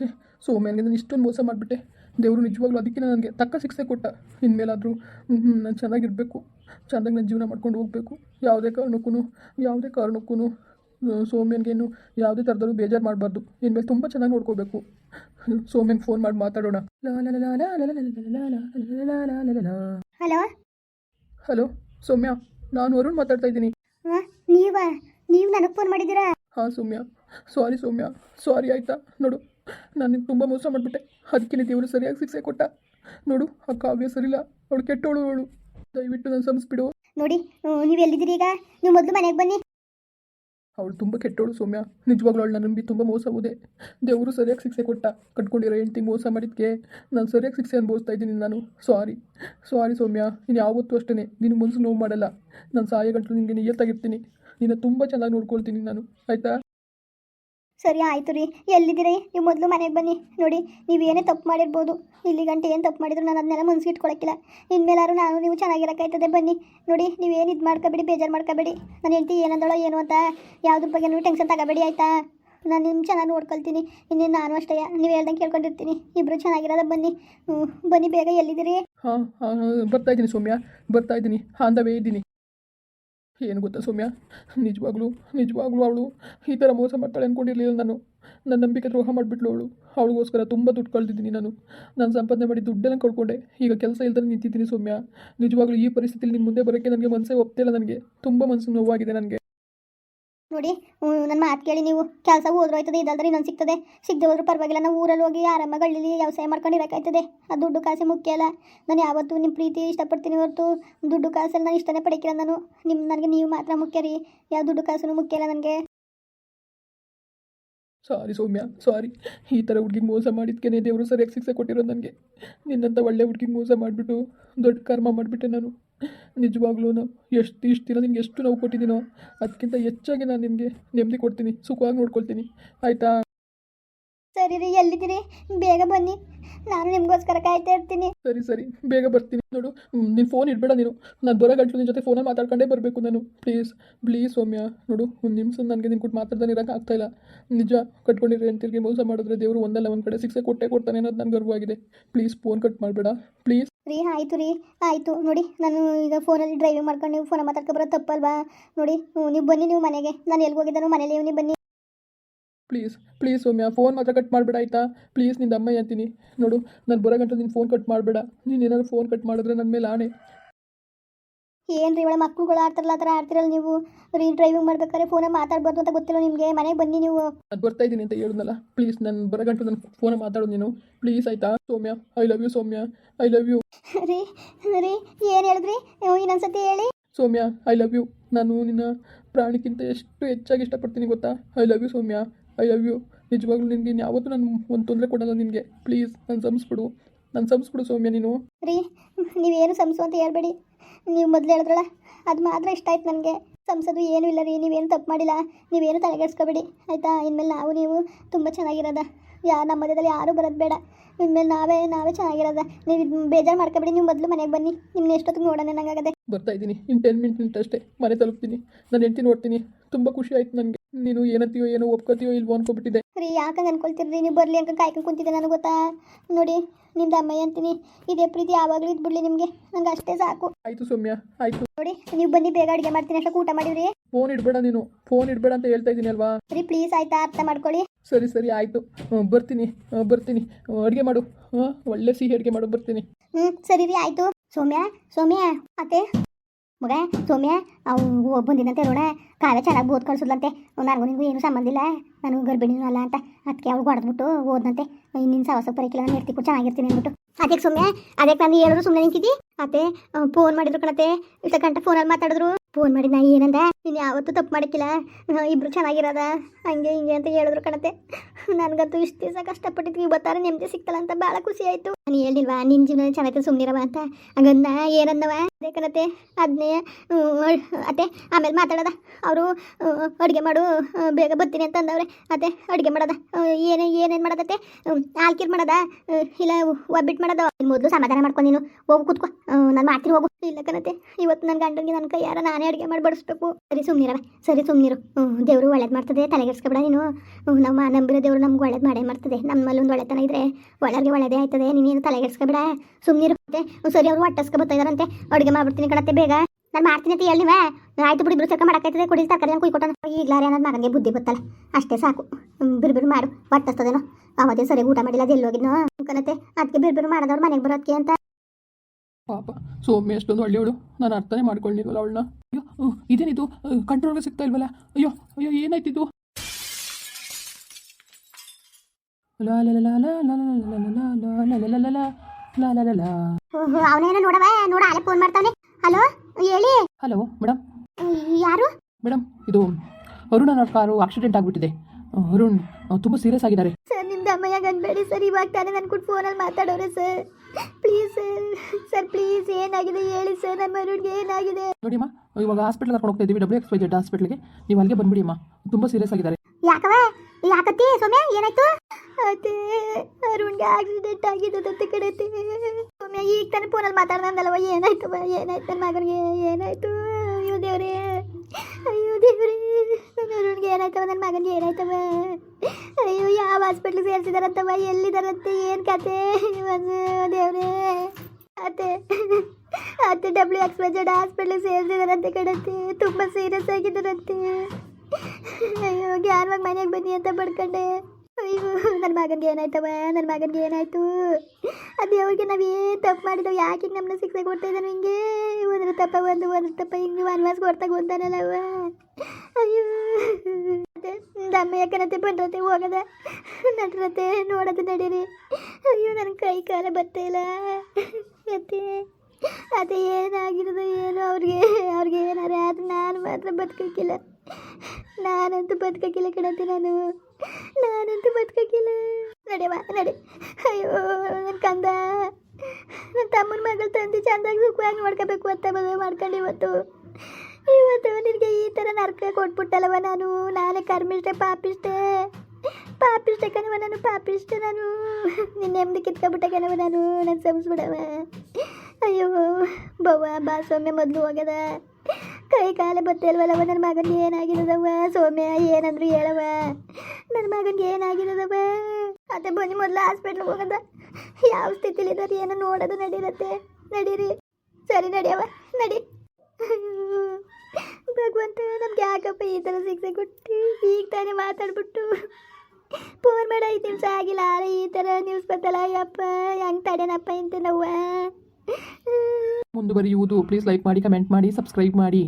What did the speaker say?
ಛೇ ನಾನು ಇಷ್ಟೊಂದು ಮೋಸ ಮಾಡಿಬಿಟ್ಟೆ ದೇವರು ನಿಜವಾಗ್ಲೂ ಅದಕ್ಕೆ ನನಗೆ ತಕ್ಕ ಶಿಕ್ಷೆ ಕೊಟ್ಟ ಇನ್ಮೇಲಾದರೂ ನಾನು ಚೆನ್ನಾಗಿರಬೇಕು ಚೆನ್ನಾಗಿ ನನ್ನ ಜೀವನ ಮಾಡ್ಕೊಂಡು ಹೋಗಬೇಕು ಯಾವುದೇ ಕಾರಣಕ್ಕೂ ಯಾವುದೇ ಕಾರಣಕ್ಕೂ ಸೋಮ್ಯನ್ಗೇನು ಯಾವುದೇ ಥರದಲ್ಲೂ ಬೇಜಾರು ಮಾಡಬಾರ್ದು ಇನ್ಮೇಲೆ ತುಂಬ ಚೆನ್ನಾಗಿ ನೋಡ್ಕೋಬೇಕು ಸೋಮ್ಯನ್ ಫೋನ್ ಮಾಡಿ ಮಾತಾಡೋಣ ಹಲೋ ಹಲೋ ಸೌಮ್ಯ ನಾನು ಅರುಣ್ ಮಾತಾಡ್ತಾ ಇದ್ದೀನಿ ನೀವು ನನಗೆ ಫೋನ್ ಮಾಡಿದ್ದೀರಾ ಹಾಂ ಸೌಮ್ಯ ಸಾರಿ ಸೌಮ್ಯ ಸಾರಿ ಆಯಿತಾ ನೋಡು ನಾನು ನಿನ್ಗೆ ತುಂಬ ಮೋಸ ಮಾಡಿಬಿಟ್ಟೆ. ಅದಕ್ಕೆ ದೇವರು ಸರಿಯಾಗಿ ಶಿಕ್ಷೆ ಕೊಟ್ಟ. ನೋಡು ಆ ಕಾವ್ಯ ಸರಿಲ್ಲ ಅವಳು ಕೆಟ್ಟವಳು ಅವಳು. ದಯವಿಟ್ಟು ನಾನು ಸಂಸ್ಬಿಡು ನೋಡಿ ನೀವು ಎಲ್ಲಿದ್ದೀರಿ ಈಗ? ನೀವು ಮೊದಲು ಮನೆಗೆ ಬನ್ನಿ. ಅವಳು ತುಂಬ ಕೆಟ್ಟವಳು ಸೌಮ್ಯ. ನಿಜವಾಗ್ಲೂ ಅವಳು ನಂಬಿ ತುಂಬ ಮೋಸ ಹೋದೆ. ದೇವರು ಸರಿಯಾಗಿ ಶಿಕ್ಷೆ ಕೊಟ್ಟ. ಕಟ್ಕೊಂಡಿರೋ ಹೆಂಡ್ತಿ ಮೋಸ ಮಾಡಿದ್ಕೆ ನಾನು ಸರಿಯಾಗಿ ಶಿಕ್ಷೆ ಅನುಭವಿಸ್ತಾ ಇದ್ದೀನಿ ನಾನು. ಸಾರಿ ಸಾರಿ ಸೌಮ್ಯ. ನೀನು ಯಾವತ್ತೂ ಅಷ್ಟೇ ನಿನ್ನ ಮನಸ್ಸು ನೋವು ಮಾಡಲ್ಲ. ನಾನು ಸಹಾಯ ಗಂಟಲು ನಿನಗೆ ನಿಯತ್ತಾಗಿರ್ತೀನಿ. ನಿನ್ನ ತುಂಬ ಚೆನ್ನಾಗಿ ನೋಡ್ಕೊಳ್ತೀನಿ ನಾನು. ಆಯಿತಾ? ಸರಿ, ಆಯಿತು ರೀ. ಎಲ್ಲಿದ್ದೀರಿ? ನೀವು ಮೊದಲು ಮನೆಗೆ ಬನ್ನಿ. ನೋಡಿ, ನೀವು ಏನೇ ತಪ್ಪು ಮಾಡಿರ್ಬೋದು. ಇಲ್ಲಿ ಗಂಟೆ ಏನು ತಪ್ಪು ಮಾಡಿದ್ರು ನಾನು ಅದನ್ನೆಲ್ಲ ಮನ್ಸಿಗೆ ಇಟ್ಕೊಳಕ್ಕಿಲ್ಲ ಇನ್ಮೇಲಾರು ನಾನು ನೀವು ಚೆನ್ನಾಗಿರೋಕ್ಕಾಯ್ತದೆ, ಬನ್ನಿ. ನೋಡಿ, ನೀವು ಏನು ಇದು ಮಾಡ್ಕೋಬೇಡಿ, ಬೇಜಾರು ಮಾಡ್ಕೋಬೇಡಿ. ನಾನು ಹೆಂಡತಿ ಏನಂದಳೋ ಏನು ಅಂತ ಯಾವುದ್ರ ಬಗ್ಗೆ ನೀವು ಟೆನ್ಷನ್ ತಗೋಬೇಡಿ, ಆಯಿತಾ? ನಾನು ನಿಮ್ಮ ಚೆನ್ನಾಗಿ ನೋಡ್ಕೊಳ್ತೀನಿ. ಇನ್ನೇನು ನಾನು ಅಷ್ಟೇ. ನೀವು ಹೇಳ್ದಂಗೆ ಕೇಳ್ಕೊಂಡಿರ್ತೀನಿ. ಇಬ್ಬರು ಚೆನ್ನಾಗಿರೋದ ಬನ್ನಿ. ಬನ್ನಿ ಬೇಗ ಎಲ್ಲಿದ್ದೀರಿ? ಹಾಂ ಹಾಂ, ಬರ್ತಾ ಇದ್ದೀನಿ ಸೌಮ್ಯ. ಬರ್ತಾ ಇದ್ದೀನಿ. ಹಾಂ ದ ಇದ್ದೀನಿ. ಏನು ಗೊತ್ತಾ ಸೌಮ್ಯ? ನಿಜವಾಗ್ಲೂ ನಿಜವಾಗ್ಲೂ ಅವಳು ಈ ಥರ ಮೋಸ ಮಾಡ್ತಾಳೆ ಅಂದ್ಕೊಂಡಿರಲಿಲ್ಲ ನಾನು. ನನ್ನ ನಂಬಿಕೆ ದ್ರೋಹ ಮಾಡಿಬಿಟ್ಲು ಅವಳು. ಅವಳಿಗೋಸ್ಕರ ತುಂಬ ದುಡ್ಡು ಕಳೆದಿದ್ದೀನಿ ನಾನು. ನಾನು ಸಂಪಾದನೆ ಮಾಡಿ ದುಡ್ಡೆಲ್ಲ ಕಳ್ಕೊಂಡೆ. ಈಗ ಕೆಲಸ ಇಲ್ದೇ ನಿಂತಿದ್ದೀನಿ ಸೌಮ್ಯ. ನಿಜವಾಗ್ಲೂ ಈ ಪರಿಸ್ಥಿತಿಯಲ್ಲಿ ನಿಮ್ಮ ಮುಂದೆ ಬರೋಕ್ಕೆ ನನಗೆ ಮನಸ್ಸೇ ಒಪ್ತಿಲ್ಲ ನನಗೆ. ತುಂಬ ಮನಸ್ಸು ನೋವಾಗಿದೆ ನನಗೆ. ನೋಡಿ ನನ್ನ ಮಾತು ಕೇಳಿ ನೀವು. ಕೆಲಸ ಹೋದ್ರೆ ಆಯ್ತದೆ ಇದಲ್ದ್ರೆ ಇನ್ನೊಂದು ಸಿಗ್ತದೆ. ಸಿಗದೆ ಹೋದ್ರೂ ಪರವಾಗಿಲ್ಲ, ನಾವು ಊರಲ್ಲಿ ಹೋಗಿ ಆರಾಮಾಗಿ ವ್ಯವಸಾಯ ಮಾಡ್ಕೊಂಡು ಇರೋಕ್ಕಾಯ್ತದೆ ಆ ದುಡ್ಡು ಕಾಸೆ ಮುಖ್ಯ ಅಲ್ಲ. ನಾನು ಯಾವತ್ತೂ ನಿಮ್ಮ ಪ್ರೀತಿ ಇಷ್ಟಪಡ್ತೀನಿ ಹೊರತು, ದುಡ್ಡು ಕಾಸಲ್ಲಿ ನಾನು ಇಷ್ಟನೇ ಪಡಿಕಿಲ್ಲ ನಾನು. ನಿಮ್ಮ ನನಗೆ ನೀವು ಮಾತ್ರ ಮುಖ್ಯ ರೀ. ಯಾವ ದುಡ್ಡು ಕಾಸು ಮುಖ್ಯ ಇಲ್ಲ ನನಗೆ. ಸಾರಿ ಸೌಮ್ಯ ಸಾರಿ ಈ ಥರ ಹುಡುಗಿಗೆ ಮೋಸ ಮಾಡಿದ್ಕೇನೆ ದೇವರು ಸರಿಯಾಗಿ ಶಿಕ್ಷೆ ಕೊಟ್ಟಿರೋದು ನನಗೆ. ನಿನ್ನಂಥ ಒಳ್ಳೆ ಹುಡುಗಿಗೆ ಮೋಸ ಮಾಡಿಬಿಟ್ಟು ದೊಡ್ಡ ಕರ್ಮ ಮಾಡಿಬಿಟ್ಟೆ ನಾನು. ನಿಜವಾಗ್ಲೂ ಎಷ್ಟು ಇಷ್ಟು ದಿನ ನಿಮ್ಗೆ ಎಷ್ಟು ನೋವು ಕೊಟ್ಟಿದ್ದೀನೋ, ಅದಕ್ಕಿಂತ ಹೆಚ್ಚಾಗಿ ನಾನು ನಿಮಗೆ ನೆಮ್ಮದಿ ಕೊಡ್ತೀನಿ, ಸುಖವಾಗಿ ನೋಡ್ಕೊಳ್ತೀನಿ. ಆಯಿತಾ? ಸರಿ ರೀ ಎಲ್ಲಿದ್ದೀರಿ? ಬೇಗ ಬನ್ನಿ. ನಾನು ನಿಮಗೋಸ್ಕರ ಕಾಯ್ತಾ ಇರ್ತೀನಿ. ಸರಿ ಸರಿ. ಬೇಗ ಬರ್ತೀನಿ. ನೋಡು ನಿನ್ನ ಫೋನ್ ಇಡಬೇಡ ನೀನು. ನಾನು ಬರೋ ಗಂಟಲು ನಿನ್ನ ಜೊತೆ ಫೋನಲ್ಲಿ ಮಾತಾಡ್ಕೊಂಡೇ ಬರಬೇಕು ನಾನು. Please please Soumya. ನೋಡು ಒಂದು ನಿಮಿಷ ನನಗೆ ನಿನ್ನ ಕೊಟ್ಟು ಮಾತಾಡ್ದಾನೆ ಇರೋಕೆ ಆಗ್ತಾಯಿಲ್ಲ ನಿಜ ಕಟ್ಕೊಂಡಿರಿ ಹೆಂಡತಿಗೆ ಮೋಸ ಮಾಡಿದ್ರೆ ದೇವರು ಒಂದಲ್ಲ ಒಂದು ಕಡೆ ಸಿಕ್ಸೆ ಕೊಟ್ಟೆ ಕೊಡ್ತಾನೆ ಅನ್ನೋದು ನನಗೆ ಗರ್ವವಾಗಿದೆ ಪ್ಲೀಸ್ ಫೋನ್ ಕಟ್ ಮಾಡಬೇಡ. ಪ್ಲೀಸ್ ರೀ ಆಯಿತು ರೀ. ಆಯಿತು. ನೋಡಿ ನಾನು ಈಗ ಫೋನಲ್ಲಿ ಡ್ರೈವಿಂಗ್ ಮಾಡ್ಕೊಂಡು ನೀವು ಫೋನ್ ಮಾತಾಡ್ಕೊ ಬರೋದು ತಪ್ಪಲ್ವಾ? ನೋಡಿ ನೀವು ಬನ್ನಿ ನೀವು ಮನೆಗೆ. ನಾನು ಎಲ್ಲಿ ಹೋಗಿದ್ದಾನು ಮನೇಲಿ ನೀವು ಬನ್ನಿ. ಪ್ಲೀಸ್ ಪ್ಲೀಸ್ ಸೌಮ್ಯ ಫೋನ್ ಮಾತ್ರ ಕಟ್ ಮಾಡಬೇಡ ಆಯಿತಾ? ಪ್ಲೀಸ್ನಿಂದ ಅಮ್ಮ ಅಂತೀನಿ. ನೋಡು ನಾನು ಬರೋ ಗಂಟೆ ನಿನ್ನ ಫೋನ್ ಕಟ್ ಮಾಡಬೇಡ. ನೀನು ಏನಾದ್ರು ಫೋನ್ ಕಟ್ ಮಾಡಿದ್ರೆ ನನ್ನ ಮೇಲೆ ಆಣೆ. ಏನು ರೀ ಒಳ್ಳೆ ಮಕ್ಕಳುಗಳು ಆಡ್ತಾರಲ್ಲ ಆ ಥರ ಆಡ್ತಿರಲ್ಲ ನೀವು? ರೀ ಡ್ರೈವಿಂಗ್ ಮಾಡ್ಬೇಕಾದ್ರೆ ಫೋನಲ್ಲಿ ಮಾತಾಡ್ಬಾರ್ದು ಅಂತ ಗೊತ್ತಿಲ್ಲ ನಿಮಗೆ ಮನೆಗೆ ಬನ್ನಿ ನೀವು. ಅದು ಬರ್ತಾ ಇದ್ದೀನಿ ಅಂತ ಹೇಳಿದ್ನಲ್ಲ ಪ್ಲೀಸ್ ನಾನು ಬರೋ ಗಂಟೆ ನನ್ನ ಫೋನ್ ಮಾತಾಡೋದು ನೀನು. ಪ್ಲೀಸ್ ಆಯಿತಾ? Soumya I love you Soumya I love you ರೀ ರೀ ಏನು ಹೇಳಿದ್ರಿ? ಇನ್ನೊಂದ್ಸತಿ ಹೇಳಿ. ಸೌಮ್ಯ ಐ ಲವ್ ಯು ನಾನು ನಿನ್ನ ಪ್ರಾಣಿಗಿಂತ ಎಷ್ಟು ಹೆಚ್ಚಾಗಿ ಇಷ್ಟಪಡ್ತೀನಿ ಗೊತ್ತಾ? I love you Soumya. I love you ನಿಜವಾಗ್ಲೂ ನಿನಗೆ ಯಾವತ್ತೂ ನಾನು ಒಂದು ತೊಂದರೆ ಕೊಡಲ್ಲ ನಿನಗೆ. ಪ್ಲೀಸ್ ನಾನು ಸಂಸ್ಬಿಡು. ನಾನು ಸಂಸ್ಬಿಡು ಸೌಮ್ಯ ನೀನು. ರೀ, ನೀವೇನು ಸಂಸು ಅಂತ ಹೇಳ್ಬೇಡಿ. ನೀವು ಮೊದಲು ಹೇಳಿದ್ರಲ್ಲ, ಅದು ಮಾತ್ರ ಇಷ್ಟ ಆಯ್ತು ನನಗೆ. ಸಂಸದು ಏನೂ ಇಲ್ಲ ರೀ, ನೀವೇನು ತಪ್ಪು ಮಾಡಿಲ್ಲ. ನೀವೇನು ತಲೆಗೆಡ್ಸ್ಕೊಬೇಡಿ. ಆಯಿತಾ? ಇನ್ಮೇಲೆ ನಾವು ನೀವು ತುಂಬ ಚೆನ್ನಾಗಿರೋದ. ಯಾ ನಮ್ಮ ಮಧ್ಯದಲ್ಲಿ ಯಾರೂ ಬರೋದು ಬೇಡ. ಇನ್ಮೇಲೆ ನಾವೇ ನಾವೇ ಚೆನ್ನಾಗಿರೋದ. ನೀವು ಬೇಜಾರು ಮಾಡ್ಕೋಬೇಡಿ. ನೀವು ಮೊದಲು ಮನೆಗೆ ಬನ್ನಿ. ನಿಮ್ಮನ್ನ ಎಷ್ಟೊತ್ತಿಗೆ ನೋಡೋಣ, ನಂಗಾಗದೆ. ಬರ್ತಾ ಇದ್ದೀನಿ. ಇನ್ನು ಟೆನ್ ಮಿನಿಟ್ ಅಷ್ಟೇ. ಮನೆ ತಲುಪ್ತೀನಿ. ನಾನು ಹೆಂಡ್ತಿ ನೋಡ್ತೀನಿ. ತುಂಬ ಖುಷಿ ಆಯ್ತು ನನಗೆ. ನೀನು ಏನತ್ತೀಯೋ ಏನೋ ಒಪ್ಕೋತೀಯೋ ಇಲ್ವೋ ಅನ್ಕೊಬಿಟ್ಟಿದ್ದೆ. ರೀ ಯಾಕಂಗೆ ಅನ್ಕೊಳ್ತೀರಿ ನೀವು ಬರಲಿ ಅಂತ ಕಾಯ್ಕೊಂಡು ಕುಂತಿದ್ದೆ ನನಗೆ ಗೊತ್ತಾ? ನೋಡಿ ನಿಮ್ದು ಅಮ್ಮಯ್ಯ ಅಂತೀನಿ. ಇದೇ ಪ್ರೀತಿ ಯಾವಾಗಲೂ ಇದ್ಬಿಡ್ಲಿ ನಿಮಗೆ. ನಂಗೆ ಅಷ್ಟೇ ಸಾಕು. ಆಯಿತು ಸೌಮ್ಯ. ಆಯಿತು. ನೋಡಿ ನೀವು ಬನ್ನಿ ಬೇಗ ಅಡುಗೆ ಮಾಡ್ತೀನಿ. ಅಷ್ಟು ಊಟ ಮಾಡಿದ್ರಿ? ಫೋನ್ ಇಡಬೇಡ ನೀನು. ಫೋನ್ ಇಡಬೇಡ ಅಂತ ಹೇಳ್ತಾ ಇದ್ದೀನಿ ಅಲ್ವಾ? ರೀ ಪ್ಲೀಸ್ ಆಯ್ತಾ? ಅರ್ಥ ಮಾಡ್ಕೊಳ್ಳಿ. ಸರಿ ಸರಿ ಆಯಿತು. ಬರ್ತೀನಿ. ಬರ್ತೀನಿ. ಅಡುಗೆ ಮಾಡು. ಹಾಂ ಒಳ್ಳೆ ಸಿಹಿ ಅಡುಗೆ ಮಾಡು. ಬರ್ತೀನಿ. ಹ್ಞೂ ಸರಿ ರೀ ಆಯಿತು. ಸೌಮ್ಯ ಸೌಮ್ಯ, ಅತ್ತೆ. ಮಗ, ಸೌಮ್ಯ, ಅವು ಬಂದಿದ್ದಂತೆ ರೋಣ ಕಾವ್ಯ ಚೆನ್ನಾಗಿ ಓದ್ ಕಳ್ಸಿದ್ಲಂತೆ. ನನಗೂ ನಿನಗೂ ಏನು ಸಂಬಂಧ ಇಲ್ಲ. ನಾನು ಗರ್ಭಿಣಿನೂ ಅಲ್ಲ ಅಂತ ಅದಕ್ಕೆ ಅವ್ಳು ಹೊಡೆದ್ಬಿಟ್ಟು ಓದ್ನಂತೆ. ನಿನ್ನ ಸಾವಸ ಪರೀಕ್ಷೆ ನಾನು ಇರ್ತಿಕ್ಕು ಚೆನ್ನಾಗಿರ್ತೀನಿ ಅಂದ್ಬಿಟ್ಟು. ಅದಕ್ಕೆ ಸೌಮ್ಯ? ಅದಕ್ಕೆ ನಾನು ಹೇಳಿದ್ರು ಸುಮ್ಮನೆ ನಿಂತಿದ್ದಿ? ಅತ್ತೆ ಫೋನ್ ಮಾಡಿದ್ರು ಕಣತೆ ಇಷ್ಟ ಗಂಟೆ ಫೋನಲ್ಲಿ ಮಾತಾಡಿದ್ರು. ಫೋನ್ ಮಾಡಿ ನಾ ಏನಂದ? ನೀನು ಯಾವತ್ತೂ ತಪ್ಪು ಮಾಡಿಕ್ಕಿಲ್ಲ. ಇಬ್ರು ಚೆನ್ನಾಗಿರೋದ? ಹಂಗೆ, ಹಿಂಗೆ ಅಂತ ಹೇಳಿದ್ರು ಕಣತೆ ನನಗಂತೂ ಇಷ್ಟು ದಿವಸ ಕಷ್ಟಪಟ್ಟಿದ್ವಿ. ಇವತ್ತಾರ ನೆಮ್ಮದಿ ಸಿಕ್ತಲ್ಲ ಅಂತ ಭಾಳ ಖುಷಿ ಆಯಿತು. ನಾನು ಹೇಳಿಲ್ವಾ? ನಿನ್ನ ಜೀವನ ಚೆನ್ನಾಗಿ ಸುಮ್ಮನಿರವ ಅಂತ. ಹಂಗಂದ ಏನಂದವ? ಅದೇ ಕಣತೆ ಅದನ್ನೇ ಅತ್ತೆ, ಆಮೇಲೆ ಮಾತಾಡದ. ಅವರು ಅಡುಗೆ ಮಾಡು ಬೇಗ ಬರ್ತೀನಿ ಅಂತ ಅಂದವ್ರೆ. ಅತ್ತೆ, ಅಡುಗೆ ಮಾಡೋದ. ಏನೇ, ಏನೇನು ಮಾಡೋದತ್ತೆ ಆಲ್ಕೀರ್ ಮಾಡೋದ? ಇಲ್ಲ ಒಬ್ಬಿಟ್ಟು ಮಾಡೋದ? ಮೊದಲು ಸಮಾಧಾನ ಮಾಡ್ಕೊಂಡು ನೀನು. ಹೋಗು, ಕೂತ್ಕೋ. ನಾನು ಮಾಡ್ತೀನಿ, ಹೋಗು. ಇಲ್ಲ ಕನತೆ ಇವತ್ತು ನನ್ನ ಗಂಡನಿಗೆ ನನ್ನ ಕೈ ಯಾರ ನಾನೇ ಅಡುಗೆ ಮಾಡಿ ಬಡಿಸ್ಬೇಕು. ಸರಿ ಸುಮ್ಮನಿರವ ಸರಿ ಸುಮ್ಮನಿರು ದೇವರು ಒಳ್ಳೇದು ಮಾಡ್ತದೆ ತಲೆಗೆಡ್ಸ್ಕೊಬೇಡ ನೀನು. ನಮ್ಮ, ನಂಬಿರೋ ದೇವರು ನಮ್ಗೆ ಒಳ್ಳೇದು ಮಾಡೇ ಮಾಡ್ತದೆ. ನಮ್ಮಲ್ಲಿ ಒಂದು ಒಳ್ಳೆತನ ಇದ್ರೆ ಒಳಗೆ ಒಳ್ಳೇದೇ ಆಯ್ತದೆ. ನೀನೇನು ತಲೆಗೆಡ್ಸ್ಕೊಬೇಡ ಸುಮ್ಮನೆ ಇರುತ್ತೆ ಸರಿ ಅವ್ರು ಒಟ್ಟಸ್ಕ ಬರ್ತಾ ಇದಾರಂತೆ ಅಡುಗೆ ಮಾಡ್ಬಿಡ್ತೀನಿ ಕಡತ್ತೆ ಬೇಗ. ನಾನು ಮಾಡ್ತೀನಿ ಅಂತ ಹೇಳಿವ ಆಯ್ತು ಬಿಡಿ, ಇಬ್ರು ಸೇರ್ಕ ಕುಡಿ ಕೊಡಿ, ತರಕಾರಿ ಕುಯ್ ಕುಯ್ಕೊಟ್ಟ ಈಗಲಾರೆ ಅನ್ನೋದು ಮಗನಿಗೆ ಬುದ್ಧಿ ಗೊತ್ತಲ್ಲ ಅಷ್ಟೇ ಸಾಕು. ಬಿರ್ಬಿರು ಬಿರು ಬಿರು ಮಾಡು. ಒಟ್ಟಸ್ತದೇನೋ ಅವತ್ತೇ ಸರಿ ಊಟ ಮಾಡಿಲ್ಲ, ಅದು ಎಲ್ಲಿ ಹೋಗಿದ್ನೋ? ಕಣತೆ ಅದಕ್ಕೆ ಬಿರ್ಬಿರು ಬಿರು ಮಾಡೋದವ್ರು ಮನೆಗೆ ಬರೋದಕ್ಕೆ ಅಂತ. ಪಾಪ, ಸೌಮ್ಯ ಎಷ್ಟೊಂದು ಒಳ್ಳೆಯವಳು. ನಾನು ಅರ್ಥನೇ ಮಾಡ್ಕೊಳ್ಳಿಲ್ವಲ್ಲ ಅವಳನ್ನ. ಅಯ್ಯೋ ಇದೇನಿದು? ಕಂಟ್ರೋಲ್ಗೆ ಸಿಗ್ತಾ ಇಲ್ವಲ್ಲ? ಅಯ್ಯೋ ಅಯ್ಯೋ, ಏನಾಯ್ತಿದು? ಲಾ ಲಾ ಲಾ ಲಾ ಲಾ. ಲಾ. ಅವನೇನೋ ನೋಡವ ನೋಡ ಅಲ್ಲೇ ಫೋನ್ ಮಾಡ್ತಾನೆ ಹಲೋ ಹೇಳಿ. ಹಲೋ ಮೇಡಮ್ ಯಾರು? ಮೇಡಮ್ ಇದು ಅರುಣ್ ಅನ್ನೋ ಕಾರು ಆಕ್ಸಿಡೆಂಟ್ ಆಗಿಬಿಟ್ಟಿದೆ. ಅರುಣ್ ತುಂಬ ಸೀರಿಯಸ್ ಆಗಿದ್ದಾರೆ. ಸರ್ ನಿಮ್ದು ಅಮ್ಮಯ್ಯ ಅನ್ಬೇಡಿ ಸರ್ ಇವಾಗ ತಾನೇ ನನ್ನ ಕೂಡ ಫೋನಲ್ಲಿ ಮಾತಾಡೋರೆ sir. Please sir sir please ಏನಾಗಿದೆ ಹೇಳಿ ಸರ್ ನಮ್ಮ ಮರುಡ್ಗೆ ಏನಾಗಿದೆ? ನೋಡಿಮ್ಮ ಇವಾಗ ಹಾಸ್ಪಿಟ್ಲ್ ಕರ್ಕೊಂಡು ಹೋಗ್ತಾ ಇದ್ದೀವಿ ಡಬ್ಲ್ಯೂ ಎಕ್ಸ್ ವೈ ಜೆಡ್ ಹಾಸ್ಪಿಟ್ಲಿಗೆ ನೀವು ಅಲ್ಲಿಗೆ ಬಂದ್ಬಿಡಿಮ್ಮ ತುಂಬ ಸೀರಿಯಸ್ ಆಗಿದ್ದಾರೆ. ಯಾಕವ ಯಾಕತ್ತಿ ಸೌಮ್ಯ? ಏನಾಯ್ತು? ಅದೇ ಅರುಣ್ಗೆ ಆಕ್ಸಿಡೆಂಟ್ ಆಗಿದ್ದದಂತೆ ಕಡೆತಿ ಸೌಮ್ಯ, ಈಗ ತಾನೇ ಫೋನಲ್ಲಿ ಮಾತಾಡ್ದಂದಲ್ವ ಏನಾಯ್ತು ಏನಾಯ್ತು ನನ್ನ ಮಗನಿಗೆ, ಏನಾಯ್ತು? ಅಯ್ಯೋ ದೇವ್ರೇ ಅಯ್ಯೋ ದೇವ್ರೇ, ನನ್ನ ಅರುಣ್ಗೆ ಏನಾಯ್ತವ, ನನ್ನ ಮಗನಿಗೆ ಏನಾಯ್ತವ? ಅಯ್ಯೋ, ಯಾವ ಹಾಸ್ಪಿಟ್ಲಿಗೆ ಸೇರಿಸಿದಾರಂತವ, ಎಲ್ಲಿದಾರಂತೆ, ಏನು ಕತೆ? ದೇವ್ರೇ, ಅತ್ತೆ ಅತ್ತೆ ಡಬ್ಲ್ಯೂ ಎಕ್ಸ್ ವೈ ಜೆಡ್ ಹಾಸ್ಪಿಟ್ಲಿಗೆ ಸೇರಿಸಿದಾರಂತೆ ಕಡತ್ತೆ ತುಂಬ ಸೀರಿಯಸ್ ಆಗಿದ್ದಾರಂತೆ ಅಯ್ಯೋ ಜ್ಞಾನವಾಗಿ ಮನೆಗೆ ಬನ್ನಿ ಅಂತ ಬಡ್ಕೊಂಡೆ? ಅಯ್ಯೋ ನನ್ನ ಮಗನಿಗೆ ಏನಾಯ್ತವ? ನನ್ನ ಮಗನಿಗೆ ಏನಾಯ್ತು? ಅದು ಅವ್ರಿಗೆ ನಾವೇನು ತಪ್ಪು ಮಾಡಿದೋ ಯಾಕೆ ಹಿಂಗೆ ನಮ್ಮನ್ನ ಶಿಕ್ಷೆ ಕೊಡ್ತಾ ಇದ್ದಾನೆ ಹಿಂಗೆ? ಒಂದ್ರ ತಪ್ಪ, ಒಂದು ಒಂದ್ರ ತಪ್ಪ, ಹಿಂಗೆ ವನವಾಸ ಕೊಡ್ತಾಗ ಹೋಗ್ತಾನಲ್ಲವ ಅಯ್ಯೋ. ಅದೇ ದಮ್ಮ ಯಾಕನತ್ತೆ ಬಂದ್ರತೆ ಹೋಗದ? ನಡ್ರತೆ ನೋಡೋದು ನಡೀರಿ. ಅಯ್ಯೋ ನನ್ನ ಕೈ ಕಾಲ ಬರ್ತಾ ಇಲ್ಲ. ಅದೇ ಏನಾಗಿರೋದು ಏನು ಅವ್ರಿಗೆ? ಅವ್ರಿಗೆ ಏನಾರ ಆದ್ರೆ ನಾನು ಮಾತ್ರ ಬದುಕಕ್ಕಿಲ್ಲ. ನಾನಂತೂ ಬದುಕಾಗಿಲ್ಲ ಕಣತಿ ನಾನು ನಾನಂತೂ ಬದುಕಾಗಿಲ್ಲ ನಡೆವ ನಡೆ. ಅಯ್ಯೋ ನನ್ನ ಕಂದ. ನನ್ನ ತಮ್ಮನ ಮಗಳು ತಂದು ಚಂದಾಗಿ ಸುಖವಾಗಿ ಮಾಡ್ಕೋಬೇಕು ಅಂತ ಮದುವೆ ಮಾಡ್ಕೊಂಡು ಇವತ್ತು. ಇವತ್ತು ನಿನಗೆ ಈ ಥರ ನರ್ಕ ಕೊಟ್ಬಿಟ್ಟಲ್ಲವ ನಾನು. ನಾನೇ ಕರ್ಮಿಷ್ಟೆ ಪಾಪಿಷ್ಟೆ ಪಾಪಿಷ್ಟೆ ಕಣವ ನಾನು ಪಾಪಿಷ್ಟೆ ನಾನು. ನಿನ್ನ ನೆಮ್ಮದಿ ಕಿತ್ಕೊಬಿಟ್ಟೆ ಕಣವ ನಾನು ನನ್ನ ಸಂಸ್ಬಿಡವ ಅಯ್ಯೋ, ಬವ್ವ, ಬಾ ಸೊಮ್ಮೆ ಮೊದಲು ಹೋಗದ ಕೈ ಕಾಲ ಬತ್ತಲ್ವಲ್ಲವ ನನ್ನ ಮಗನಿಗೆ ಏನಾಗಿರೋದವ ಸೌಮ್ಯ, ಏನಂದ್ರು ಹೇಳವ ನನ್ನ ಮಗನಿಗೆ ಏನಾಗಿರೋದವ ಅದೇ ಬನ್ನಿ ಮೊದಲು ಹಾಸ್ಪಿಟ್ಲಿಗೆ ಹೋಗದ. ಯಾವ ಸ್ಥಿತಿಲಿದ್ದಾರೆ ಏನೋ ನೋಡೋದು ನಡೀರತ್ತೆ. ನಡೀರಿ. ಸರಿ ನಡಿಯವ ನಡಿ. ಭಗವಂತ, ನಮ್ಗೆ ಯಾಕಪ್ಪ ಈ ಥರ ಸಿಕ್ಸೆ ಕೊಟ್ಟು? ಈಗ ತಾನೇ ಮಾತಾಡ್ಬಿಟ್ಟು. ಫೋನ್ ಮಾಡಿ, ಐದು ನಿಮಿಷ ಆಗಿಲ್ಲ. ಆದ್ರೆ ಈ ಥರ ನ್ಯೂಸ್ ಬರ್ತಲ್ಲ ಯಪ್ಪ ಹೆಂಗೆ ತಡೆನಪ್ಪ ಇಂತ ನಾವು ಮುಂದುವರಿಯುವುದು. ಪ್ಲೀಸ್ ಲೈಕ್ ಮಾಡಿ ಕಮೆಂಟ್ ಮಾಡಿ ಸಬ್ಸ್ಕ್ರೈಬ್ ಮಾಡಿ.